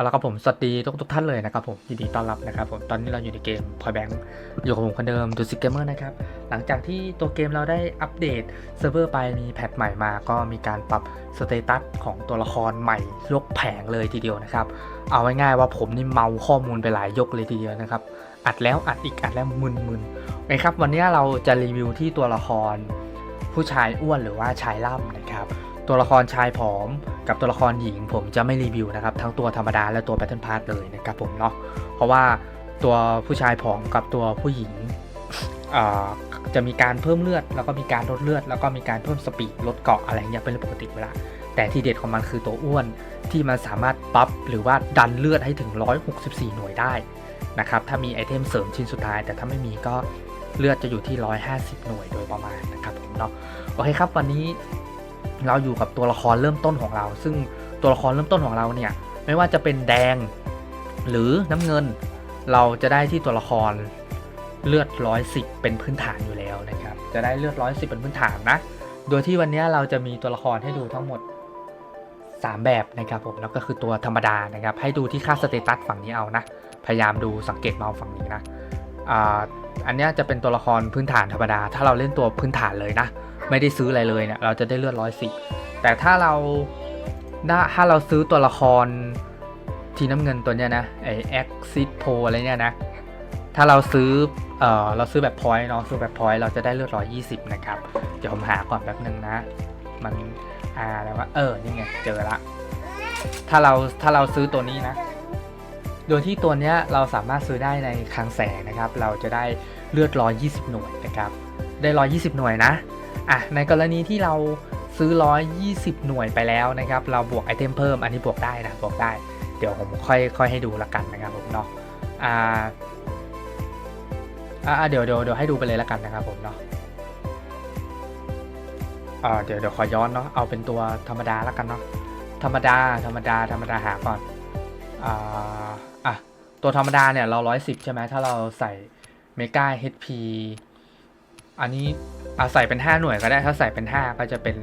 เอาละครับผมสวัสดีทุกทุกท่านเลยนะครับผมยินดีต้อนรับนะครับผมตอนนี้เราอยู่ในเกมพอยแบงค์อยู่กับผมคนเดิมดูซิเกมเมอร์นะครับหลังจากที่ตัวเกมเราได้อัปเดตเซิร์ฟเวอร์ไปมีแพทใหม่มา ก็มีการปรับสเตตัสของตัวละครใหม่ยกแผงเลยทีเดียวนะครับเอาง่ายๆว่าผมนี่เมาข้อมูลไปหลายยกเลยทีเดียวนะครับอัดแล้วอัดอีกอัดแล้วมึนๆโอเคครับวันนี้เราจะรีวิวที่ตัวละครผู้ชายอ้วนหรือว่าชายล่ำนะครับ ตัวละครชายผอม กับตัวละครหญิงผมจะไม่รีวิวนะครับ ทั้งตัวธรรมดาและตัว Battle Pass เลยนะครับผมเนาะเพราะว่าตัวผู้ชายผอมกับตัวผู้หญิงจะมีการเพิ่มเลือด แล้วก็มีการลดเลือด แล้วก็มีการเพิ่มสปีดลดเกาะอะไรเงี้ยเป็นเรื่องปกติเวลาแต่ที่เด็ดของมันคือตัวอ้วนที่มันสามารถปั๊บหรือว่าดันเลือดให้ถึง 164 หน่วยได้นะครับถ้ามีไอเทมเสริมชิ้นสุดท้าย แต่ถ้าไม่มีก็เลือดจะอยู่ที่ 150 หน่วยโดยประมาณนะครับผมเนาะโอเคครับวันนี้ เราอยู่กับตัวละครเริ่มต้นของเรา ซึ่งตัวละครเริ่มต้นของเราเนี่ยไม่ว่าจะเป็นแดงหรือน้ำเงิน เราจะได้ที่ตัวละครเลือดร้อยสิบเป็นพื้นฐานอยู่แล้วนะครับ จะได้เลือดร้อยสิบเป็นพื้นฐานนะ โดยที่วันนี้เราจะมีตัวละครให้ดูทั้งหมด 3 แบบนะครับผมแล้วก็คือตัวธรรมดานะครับ ให้ดูที่ค่าสเตตัสฝั่งนี้เอานะ พยายามดูสังเกตเมาส์ฝั่งนี้นะอ่าอันนี้จะเป็นตัวละครพื้นฐานธรรมดา ถ้าเราเล่นตัวพื้นฐานเลยนะ ไม่ได้ซื้ออะไรเลยเนี่ยเราจะได้เลือดร้อยสิบแต่ถ้าเราถ้าเราซื้อตัวละครทีน้ำเงินตัวเนี้ยนะไอแอคซิโพอะไรเนี่ยนะถ้าเราซื้อเออเราซื้อแบบพอยต์เนาะซื้อแบบพอยต์เราจะได้เลือดร้อยยี่สิบนะครับเดี๋ยวผมหาก่อนแป๊บนึงนะ มันอ่าอะไรวะเออนี่ไงเจอละถ้าเราถ้าเราซื้อตัวนี้นะ โดยที่ตัวเนี้ยเราสามารถซื้อได้ในคลังแสงนะครับ เราจะได้เลือดร้อยยี่สิบหน่วยนะครับได้ร้อยยี่สิบหน่วยนะ อะในกรณีที่เราซื้อ 120 หน่วยไปแล้วนะครับ เราบวกไอเทมเพิ่มอันนี้บวกได้นะบวกได้ เดี๋ยวผมค่อยค่อยให้ดูละกันนะครับผมเนาะอ่าอ่าเดี๋ยวเดี๋ยวเดี๋ยวให้ดูไปเลยละกันนะครับผมเนาะอ่าเดี๋ยวเดี๋ยวขอย้อนเนาะเอาเป็นตัวธรรมดาละกันเนาะธรรมดาธรรมดาธรรมดาหาก่อนอ่าอะตัวธรรมดาเนี่ยเรา 110 ใช่ไหมถ้าเราใส่เมกา HP อันนี้อาใส่เป็น 5 หน่วยก็ได้ ถ้าใส่เป็น 5 ก็จะเป็น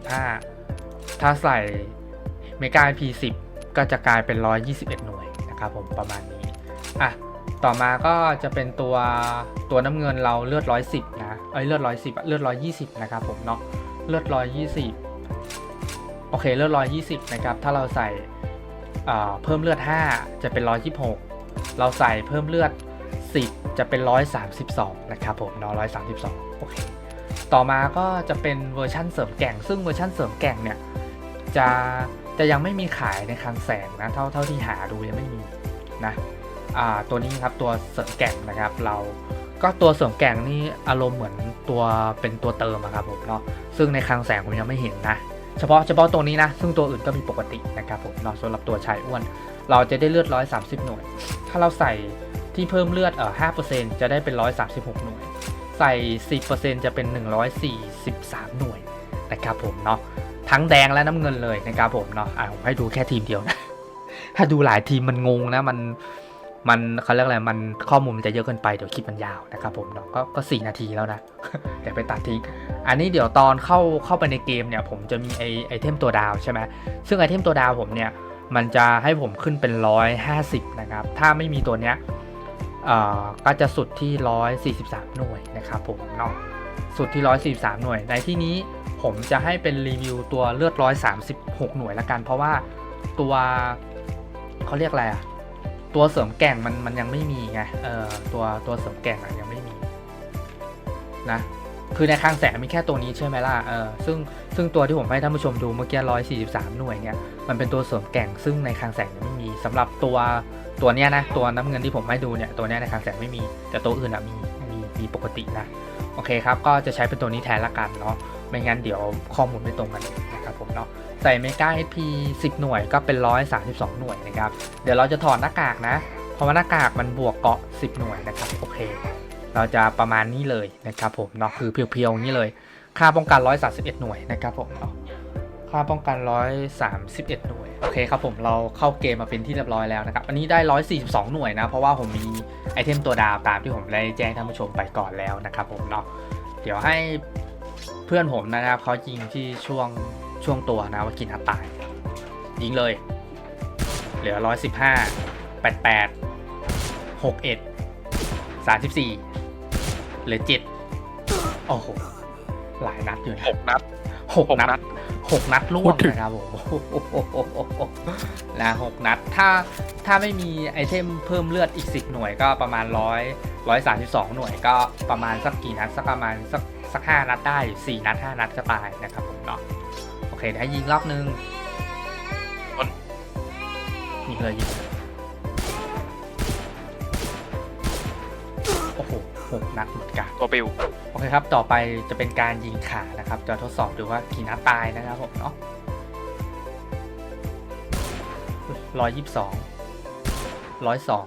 115 ถ้าใส่เมกา P10 ก็จะกลายเป็น 121 หน่วยนะครับผมประมาณนี้อะต่อมาก็จะเป็นตัวตัวน้ำเงินเราเลือด 110 นะเอ้ยเลือด 110 เลือด 120 นะครับผมเนาะเลือด 120 โอเคเลือด 120 นะครับ ถ้าเราใส่อ่าเพิ่มเลือด 5 จะเป็น 126 เราใส่เพิ่มเลือด 10 จะเป็น 132 นะครับผมเนาะ132 โอเค ต่อมาก็จะเป็นเวอร์ชั่นเสริมแก่ง ซึ่งเวอร์ชั่นเสริมแก่งเนี่ย จะจะยังไม่มีขายในคลังแสงนะ เท่าเท่าที่หาดูยังไม่มีนะอ่าตัวนี้ครับตัวเสริมแก่งนะครับ เราก็ตัวเสริมแก่งนี่อารมณ์เหมือนตัวเป็นตัวเติมครับผมเนาะ ซึ่งในคลังแสงผมยังไม่เห็นนะเฉพาะเฉพาะตัวนี้นะ ซึ่งตัวอื่นก็มีปกตินะครับผมเนาะสำหรับตัวชายอ้วน เราจะได้เลือด 130 หน่วย ถ้าเราใส่ ที่เพิ่มเลือดเอ่อ5%จะได้เป็น 136 หน่วย ใส่ 10%จะเป็น 143 หน่วยนะครับผมเนาะทั้งแดงและน้ำเงินเลยนะครับผมเนาะอะผมให้ดูแค่ทีมเดียวนะ ถ้าดูหลายทีมมันงงนะมันมันเขาเรียกอะไรมันข้อมูลมันจะเยอะเกินไปเดี๋ยวคลิปมันยาวนะครับผมเนาะก็ก็4นาทีแล้วนะเดี๋ยวไปตัดทิ้งอันนี้เดี๋ยวตอนเข้าเข้าไปในเกมเนี่ย ผมจะมีไอไอเทมตัวดาวใช่ไหมซึ่งไอเทมตัวดาวผมเนี่ย มันจะให้ผมขึ้นเป็น 150 นะครับ ถ้าไม่มีตัวเนี้ย ก็จะสุดที่ 143 หน่วยนะครับผมเนาะสุดที่ 143 หน่วย ในที่นี้ผมจะให้เป็นรีวิวตัวเลือด 136 หน่วยละกัน เพราะว่าตัวเขาเรียกอะไรอะตัวเสริมแก่งมันมันยังไม่มีไงเออตัวตัวเสริมแก่งอะยังไม่มีนะคือในคลังแสงมีแค่ตัวนี้ใช่ไหมล่ะ เออ ซึ่งซึ่งตัวที่ผมให้ท่านผู้ชมดูเมื่อกี้ 143 หน่วยเนี่ย มันเป็นตัวเสริมแก่ง ซึ่งในคลังแสงยังไม่มีสำหรับตัว ตัวเนี้ยนะตัวน้ำเงินที่ผมให้ดูเนี่ยตัวเนี้ยในคลังแสงไม่มีแต่ตัวอื่นอะมีมีมีปกตินะโอเคครับก็จะใช้เป็นตัวนี้แทนละกันเนาะไม่งั้นเดี๋ยวข้อมูลไม่ตรงกันนะครับผมเนาะใส่เมกา HP 10 หน่วยก็เป็น 132 หน่วยนะครับเดี๋ยวเราจะถอดหน้ากากนะเพราะว่าหน้ากากมันบวกเกาะ 10 หน่วยนะครับโอเค เราจะประมาณนี้เลยนะครับผมเนาะคือเพียวๆอย่างนี้เลย ค่าป้องกัน 131 หน่วยนะครับผมเนาะ ค่าป้องกัน 131 หน่วย โอเคครับผมเราเข้าเกมมาเป็นที่เรียบร้อยแล้วนะครับ อันนี้ได้ 142 หน่วยนะ เพราะว่าผมมีไอเทมตัวดาวตามที่ผมได้แจ้งท่านผู้ชมไปก่อนแล้วนะครับผมเนาะ เดี๋ยวให้เพื่อนผมนะครับเขายิงที่ช่วงช่วงตัวนะว่ากินหัตตาย ยิงเลยลือร้อยสิบห้าแปดแปดหกเอ็ดสามสิบสี่เหลือเจ็ดโอ้โหหลายนัดอยู่นะหกนัดหกหกนันัดด หกนัดล่วพูงดถึงนะครับผมนะหกนัด ถ้าถ้าไม่มีไอเทมเพิ่มเลือดอีกสิบหน่วยก็ประมาณร้อยร้อยสามสิบสองหน่วยก็ประมาณสักกี่นัดสักประมาณสักสักห้านัดได้สี่นัดห้านัดก็ตายนะครับผมเนาะโอเคเดี๋ยวให้ยิงรอบนึงคนยิงเลยยิงเลยโอ้โห หกนัดเหมือนกันตัวปิวโอเคครับ ต่อไปจะเป็นการยิงขานะครับ จะทดสอบดูว่ากี่นัดตายนะครับผมเนาะร้อยยี่สิบสองร้อยสอง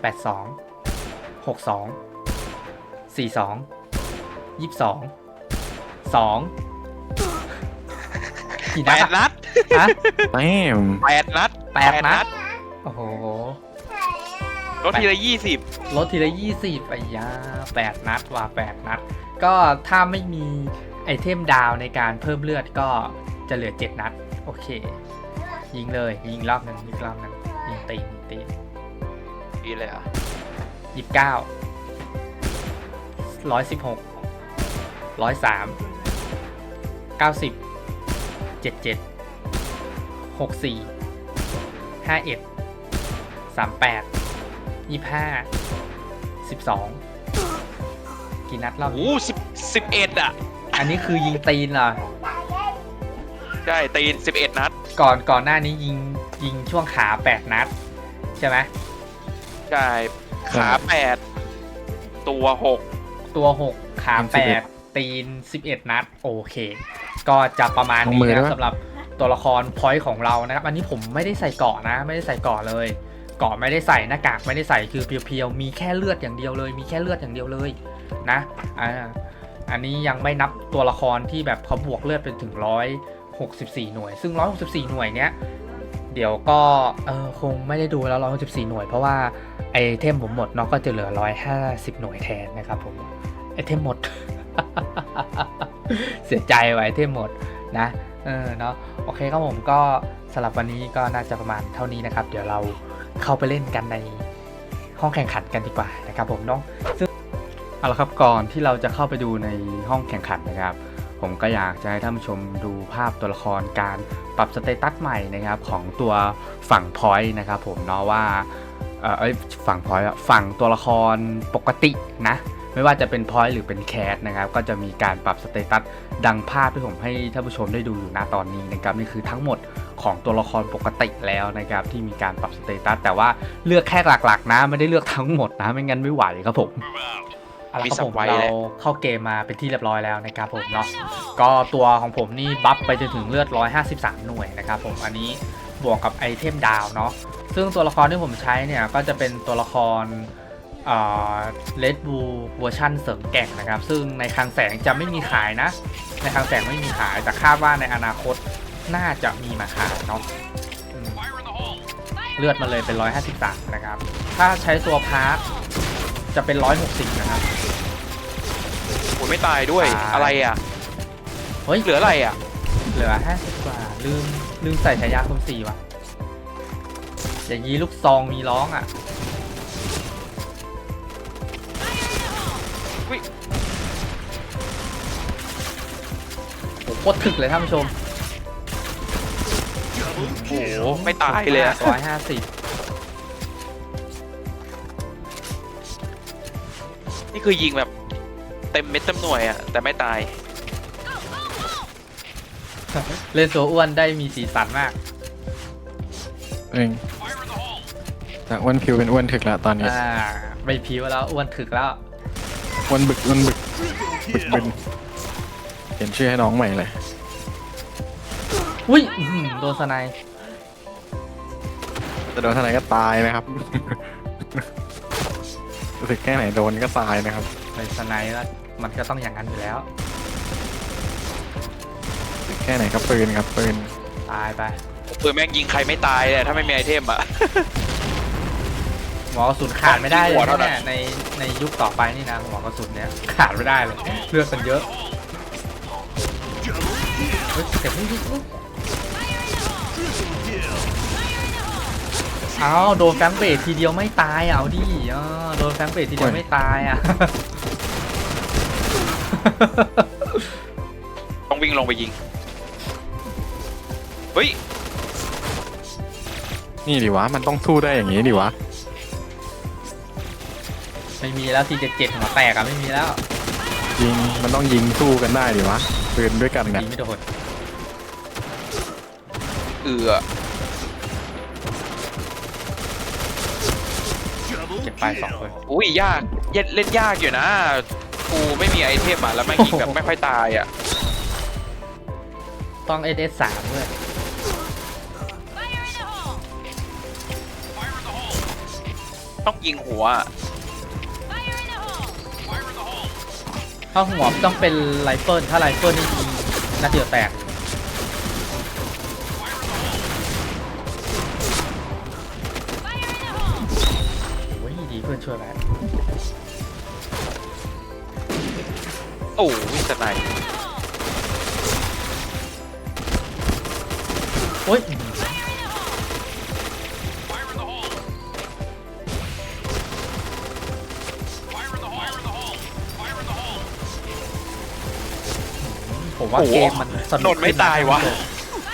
แปดสองหกสองสี่สองยี่สิบสองสองกี่แปนัดดอะนัดฮะแต้มแปดนัดแปดนัดโอ้โห รถทีละยี่สิบลดทีละยี่สิบไอ้ยาแปดนัดว่ะแปดนัด ก็ถ้าไม่มีไอเทมดาวในการเพิ่มเลือดก็จะเหลือเจ็ดนัด โอเค ยิงเลยยิงรอบหนึ่งยิงรอบหนึ่งยิงตีนยิงตีนปีเลยอะยี่สิบเก้าร้อยสิบหกร้อยสามเก้าสิบเจ็ดเจ็ดหกสี่ห้าเอ็ดสามแปด ยี่ห้าสิบสองกี่นัดรอบโอ้นี้สิบสิบเอ็ดอะ อันนี้คือยิงตีนเหรอ ใช่ตีนสิบเอ็ดนัด ก่อนก่อนหน้านี้ยิงยิงช่วงขาแปดนัด ใช่ไหมใช่ ขาแปดตัวหกตัวหกขาแปดตีนสิบเอ็ดนัด โอเค ก็จะประมาณนี้นะสำหรับตัวละครพอยต์ของเรานะครับ อันนี้ผมไม่ได้ใส่เกราะนะ ไม่ได้ใส่เกราะเลยเกราะไม่ได้ใส่หน้ากากไม่ได้ใส่คือเพียวๆมีแค่เลือดอย่างเดียวเลย มีแค่เลือดอย่างเดียวเลยนะอ่าอันนี้ยังไม่นับตัวละครที่แบบเขาบวกเลือดเป็นถึงร้อยหกสิบสี่หน่วย ซึ่งร้อยหกสิบสี่หน่วยเนี้ยเดี๋ยวก็เออคงไม่ได้ดูแล้วร้อยหกสิบสี่หน่วย เพราะว่าไอเทมผมหมดเนาะก็จะเหลือร้อยห้าสิบหน่วยแทนนะครับผมไอเทมหมด เสียใจไว้ไอเทมหมดนะเออเนาะโอเคครับผมก็สำหรับวันนี้ก็น่าจะประมาณเท่านี้นะครับ เดี๋ยวเรา เข้าไปเล่นกันในห้องแข่งขันกันดีกว่านะครับผมเนาะซึ่งเอาละครับก่อนที่เราจะเข้าไปดูในห้องแข่งขันนะครับ ผมก็อยากจะให้ท่านผู้ชมดูภาพตัวละครการปรับสเตตัสใหม่นะครับของตัวฝั่งพอยต์นะครับผมเนาะว่าเออฝั่งพอยต์ฝั่งตัวละครปกตินะ ไม่ว่าจะเป็นพอยต์หรือเป็นแคสนะครับ ก็จะมีการปรับสเตตัสดังภาพที่ผมให้ท่านผู้ชมได้ดูอยู่ณตอนนี้นะครับนี่คือทั้งหมดของตัวละครปกติแล้วนะครับที่มีการปรับสเตตัสแต่ว่าเลือกแค่หลักๆนะไม่ได้เลือกทั้งหมดนะไม่งั้นไม่ไหวครับผมเอาละครับผมเราเข้าเกมมาเป็นที่เรียบร้อยแล้วนะครับผมเนาะก็ตัวของผมนี่บัฟไปจนถึงเลือด 153 หน่วยนะครับผมอันนี้บวกกับไอเทมดาวเนาะซึ่งตัวละครที่ผมใช้เนี่ยก็จะเป็นตัวละคร เลดบูเวอร์ชันเสริมแกร่งนะครับ ซึ่งในคลังแสงจะไม่มีขายนะ ในคลังแสงไม่มีขายแต่คาดว่าในอนาคตน่าจะมีมาขายเนาะอืมเลือดมันเลยเป็น 153 นะครับ ถ้าใช้ตัวพาร์ทจะเป็น 160 นะครับโอ้ยไม่ตายด้วยตายอะไรอะ เฮ้ย เหลืออะไรอะ เหลือ 50 กว่า ลืม ลืมใส่ฉายาคุณสี่ว่ะ อย่างนี้ลูกซองมีร้องอะ โอ้โหโคตรถึกเลยท่านผู้ชม โอ้โหไม่ตายเลยอะร้อยห้าสิบนี่คือยิงแบบเต็มเม็ดเต็มหน่วยอะแต่ไม่ตาย เล่นตัวอ้วนได้มีสีสันมากเองจากอ้วนผิวเป็นอ้วนถึกแล้วตอนนี้อ่าไม่ผิวแล้วอ้วนถึกแล้วอ้วนบึกอ้วนบึกบึกบึนเขี ยนชื่อให้น้องใหม่เลย อุ้ยอื้อหือโดนสไนด์จะโดนทนายก็ตายนะครับ รู้สึกแค่ไหนโดนก็ตายนะครับเป็นสไนด์แล้วมันก็ต้องอย่างนั้นอยู่แล้ว รู้สึกแค่ไหนก็ปืนครับปืน ตายไปปืนแม่งยิงใครไม่ตายเลยถ้าไม่มีไอเทมอะหมอกระสุนขาดไม่ได้เลหัยวเท่านั้นเนี่ยในในยุคต่อไปนี่นะหมอกระสุนเนี้ยขาดไม่ได้เลยเลือดมันเยอะ เฮ้ยเก็บไม่ยุบเอาโดนแฟงเบสทีเดียวไม่ตายอะเอาดิเออโดนแฟงเบสทีเดียวไม่ตายอะต้องวิ่งลงไปยิงเฮ้ยนี่ดิวะ มันต้องสู้ได้อย่างนี้ดิวะ ไม่มีแล้วทีเจ็ดเจ็ดหัวแตกอะไม่มีแล้ว ยิง มันต้องยิงสู้กันได้ดิวะปืนด้วยกันเนี่ยยิงไม่โดน เอือเก็บไปสองคนอุ้ยยากเล่นเล่นยากอยู่นะกูไม่มีไอเทมอะแล้วแม่งยิงแบบไม่ค่อยตายอะต้องเอสสามด้วยต้องยิงหัวอะถ้าหัวต้องเป็นไรเฟิลถ้าไรเฟิลนี่ยิงนัดเดียวแตก ช่วยไว้โอ้ยสไนป์โอ้ยผมว่าเกมมันสนนุกนไม่ตายวะ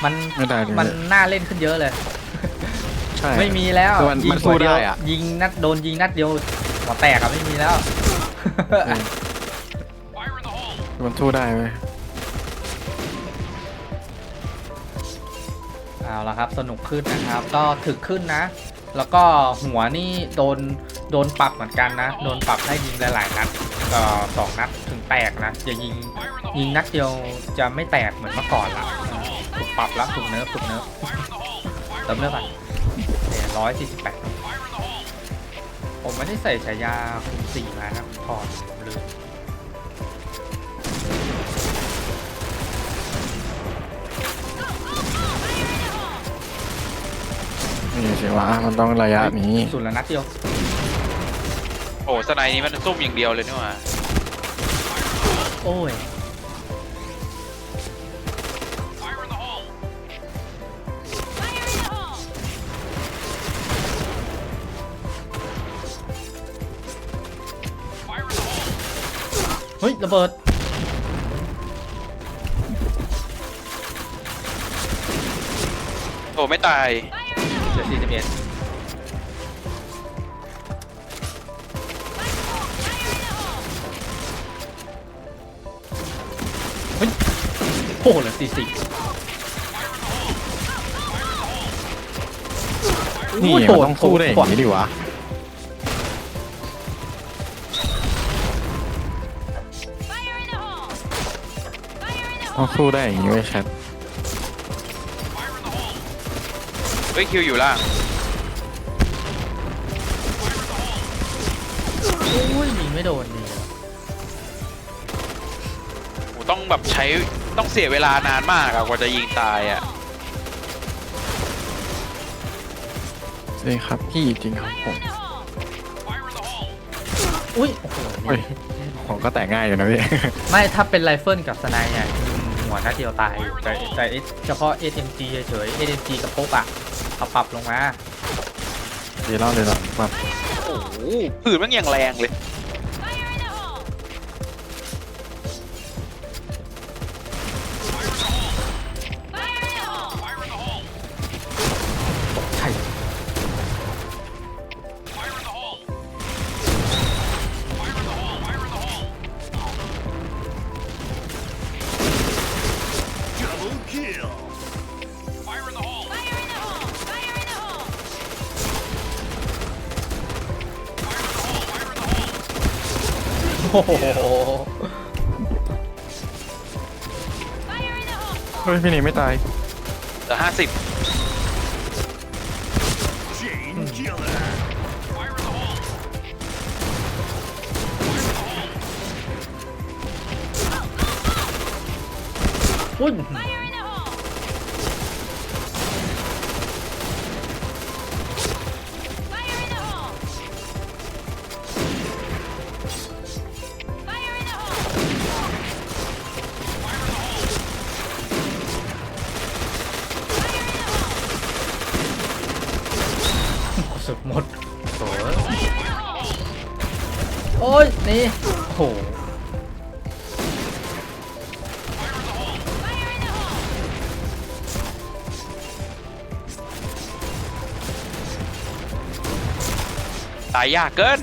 มันไม่ได้ดิมันน่าเล่นขึ้นเยอะเลย ไม่มีแล้วมันยิงนสู้หัดได้อะ ยิงนัดโดนยิงนัดเดียวหัวแตกอะไม่มีแล้ว มันสู้ได้ไหมเอาละครับสนุกขึ้นนะครับ ก็ถึกขึ้นนะ แล้วก็หัวนี่โดนโดนปรับเหมือนกันนะ โดนปรับให้ยิงหลายๆนัดก็สองนัดถึงแตกนะจะยิงยิงนัดเดียวจะไม่แตกเหมือนเมื่อก่อนละถูกปรับแล้วถูกเนิร์ถูกเนิร์เติมเนื้อไป 148 ผมไม่ได้ใส่ฉายาคุณสี่มานะผมถอดผมลืมนี่สิวะมันต้องระยะนี้สุดละนัดเดียว โอ้สไนด์นี้มันซุ่มอย่างเดียวเลยเนี่ยว่า โอ้ย ฮ้ยระเบิดโอ้ไม่ตายเหลือสี่สิบเอ็ดเฮ้ยโอ้โหเหลือสี่สิบนี่มันต้องสู้ได้อย่างนี้ดิวะ ต้องสู้ได้อย่างนี้ไว้ยแชทเฮ้ยคิวอยู่ล่างโอ้ยยิงไม่โดนดีอะโอ้ต้องแบบใช้ต้องเสียเวลานานมากอะกว่าจะยิงตายอะนี่ครับพี่จริงครับผมอุ้ยโอ้โหเฮ้ยผมก็แตกง่ายอยู่นะพี่ ไม่ถ้าเป็นไรเฟิลกับสไนด์เนี่ยยิง หัวนัดเดียวตายอยู่แต่แต่เฉพาะ SMG เฉยๆ SMG กับพกอะเอาปรับลงมา ดีเล่าเลยหรอแบบโอ้โหผื่นมันยังแรงเลย เฮ้ยพี่หนี่ไม่ตายเหลือห้าสิบอุ้ย สุดหมดโอ้ยโอ้ยนี่โหตายยากเกิน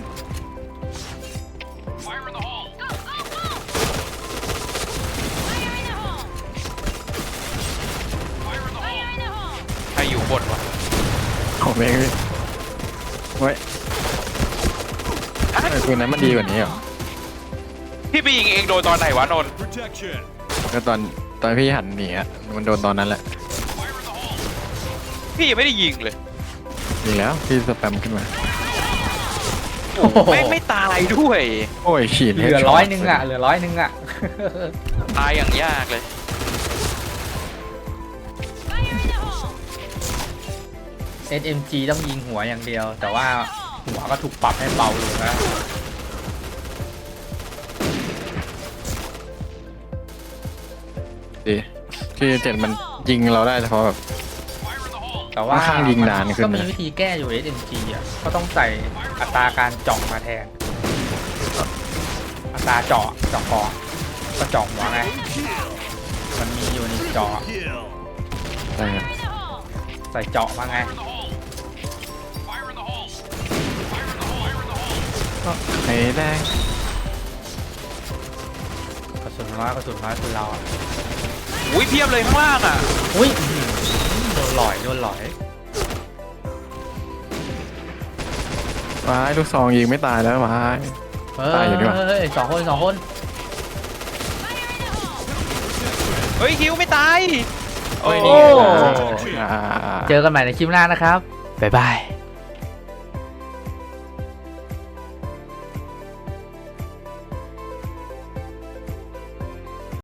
เว้ยไอ้ปืนนั้นมันดีกว่านี้เหรอพี่ไปยิงเองโดนตอนไหนวะนนท์ Protection. ก็ตอนตอนพี่หันหนีอะมันโดนตอนนั้นแหละพี่ยังไม่ได้ยิงเลยดีแล้วพี่สแปมขึ้นมา โอ้โหไม่ไม่ตายด้วย โอ้ยฉีด เหลือร้อยหนึงอะ เหลือร้อยหนึงอะ ตายอย่างยากเลย SMG ต้องยิงหัวอย่างเดียว แต่ว่าหัวก็ถูกปรับให้เบาลงนะดีที่เจ็ดมันยิงเราได้เฉพาะแบบ แต่ว่าค่อนข้างยิงนานขึ้นก็มีนะ วิธีแก้อยู่ SMG อะก็ต้องใส่อัตราการเจาะมาแทน อัตราเจาะเจาะคอก็เจาะหัวไง มันมีอยู่ในเจาะ Kill. ใช่ครับ ใส่เจาะมาไง ไอ้แดงกระสุนน้อยกระสุนน้อยคือเราอะอุ้ยเพียบเลยข้างล่างอะอุ้ยอื้อหือโดนหลอยโดนหลอยว้ายลูกซองยิงไม่ตายแล้วว้ายเฮ้ตายอยู่ดีกว่าเฮ้ยสองคนสองคนเฮ้ยฮิวไม่ตาย โอ้ยโอ้นี่ไงล่ะอ่า เจอกันใหม่ในคลิปหน้านะครับบ๊ายบาย